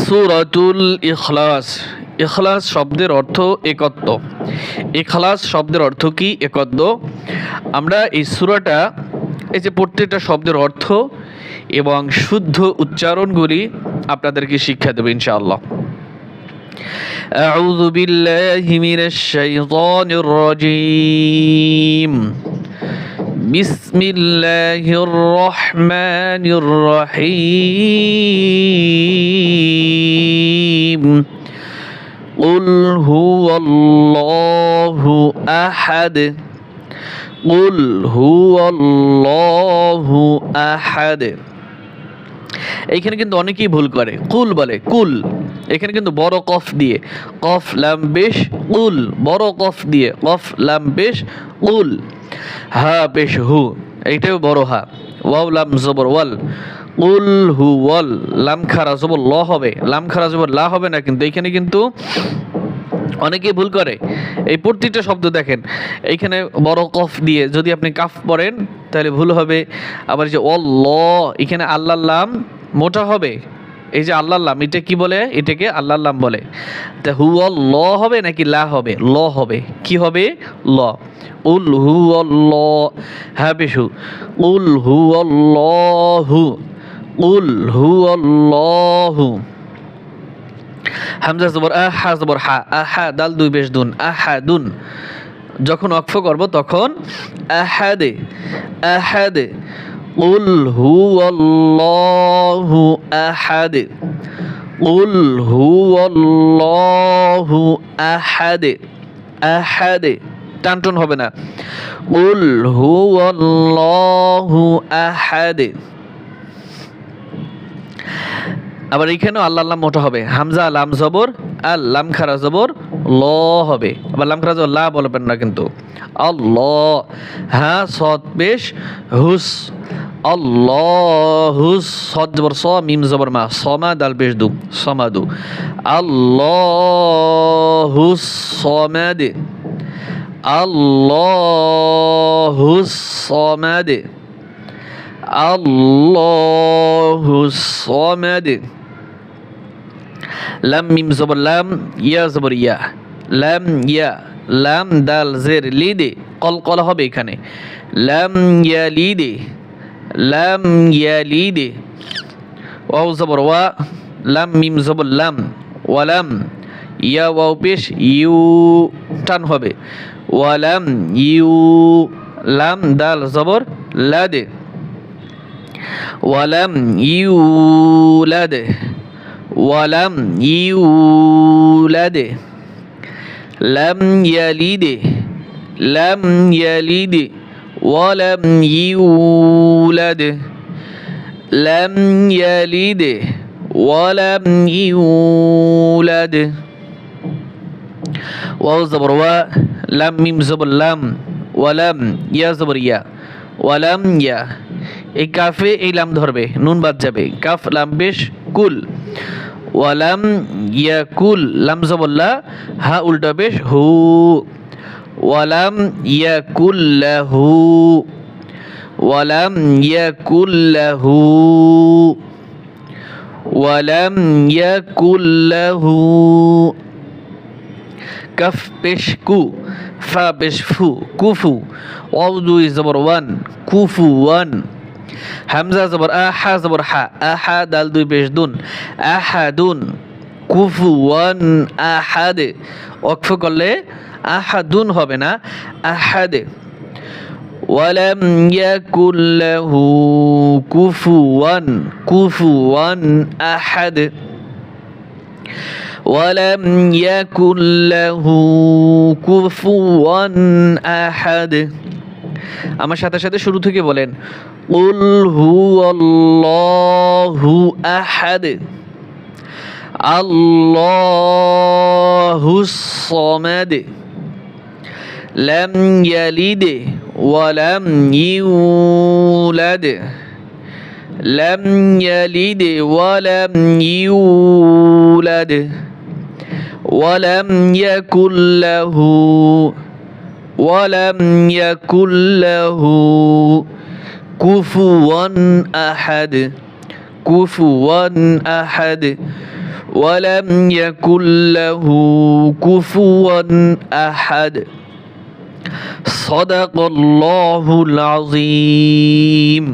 সুরাতুল ইখলাস ইখলাস শব্দের অর্থ একত্ব ইখলাস শব্দের অর্থ কি একত্ব আমরা এই সুরাটা এই যে প্রত্যেকটা শব্দের অর্থ এবং শুদ্ধ উচ্চারণগুলি আপনাদেরকে শিক্ষা দেবো ইনশাআল্লাহ أعوذ بالله من الشيطان الرجيم بسم الله الرحمن الرحيم قل هو الله أحد قل هو الله أحد এইখানে কিন্তু অনেকেই ভুল করে কুল বলে কুল এখানে কিন্তু বড় কফ দিয়ে কফ লাম বেশ কুল বড় কফ দিয়ে কফ লাম বেশ কুল হা বেশ হু এইটাও বড় হা। ওয়াও লাম জবর ওয়াল, কুল হু ওয়াল, লাম খারা জবর ল হবে। লাম খারা জবর লা হবে না, কিন্তু এইখানে কিন্তু অনেকেই ভুল করে। এই প্রত্যেকটা শব্দ দেখেন, এইখানে বড় কফ দিয়ে যদি আপনি কাফ পড়েন, তাহলে ভুল হবে। আবার যে অল ল এখানে আল্লাহ লাম মোটা হবে। এই যে আল্লাহ লাম এটা কি বলে? এটাকে আল্লাহ লাম বলে। তা হু ল হবে নাকি লা হবে? ল হবে। কি হবে? ল। উল হু ল। হ্যাঁ বেশু। উল হু ল হু। উল হু ল হু। হামজা জবর আহা জবর হা। আহা দাল, দুই, বেশ, দুন। আহাদুন যখন অক্ষ করব তখন আহাদে আহাদে উল হু আল্লাহু আহাদে উল হু আল্লাহু আহাদে আহাদে টানটন হবে না উল হু আল্লাহু আহাদে আবার এখানেও আল্লাহ আল্লাহ মোটা হবে হামজা, লাম জবর আল লাম খারা জবর ল হবে। আবার লাম খারা জবর লা বলবেন না কিন্তু। আল্লাহ হ্যাঁ সৎ বেশ, হুস আল্লাহ সৎ জবর, স, মিম জবর, মা, সমা, দাল, বেশ, দু সমাদু আল্লাহ সমাদে। আল্লাহ সমাদে। আল্লাহু সমাদ। লাম মিম জবর লাম ইয়া জবর ইয়া লাম ইয়া লাম দাল জের লিদে কল হবে এখানে লাম ইয়া লিদে লাম ইয়া লিদে ওয়াও জবর ওয়া লাম মিম জবর লাম ওয়ালাম ইয়া ওয়াও পেশ ইউ টান হবে ওয়ালাম ইউ লাম দাল জবর লাদে ওয়ালাম ইউ লাদে ولم يولد لم يلد لم يلد ولم يولد لم يلد ولم يولد واو زبر و لم ميم زبر لم ولم يا زبر يا ولم يا এই কাফে এই লাম ধরবে নুন বাদ যাবে কাফ লাম বেশ কুল ওয়ালাম ইয়াকুল, লাম জবল্লা হা উল্টা বেশ, হু। ওয়ালাম ইয়াকুল্লাহু ওয়ালাম ইয়াকুল্লাহু ওয়ালাম ইয়াকুল্লাহু কাফ পেশ কু, ফা পেশ ফু কুফু ওয়াউ দুই জবর ওয়ান কুফু ওয়ান। হামজা জবর আহা জবর হা আহা দাল দুই পেশ দুন আহাদুন কুফু ওয়ান আহাদে অক্ষ করলে আহাদুন হবে না আহাদে ولم يكن له كفوا كفوا أحد ولم يكن له كفوا أحد আমার সাথে সাথে শুরু থেকে বলেন, উল হু হু আহাদ আল্লাহু সমাদ, লাম ইয়ালিদ ওয়ালাম ইউলাদ, লাম ইয়ালিদ ওয়ালাম ولم يكن له كفوا أحد كفوا أحد. ولم يكن له كفوا أحد. صدق الله العظيم.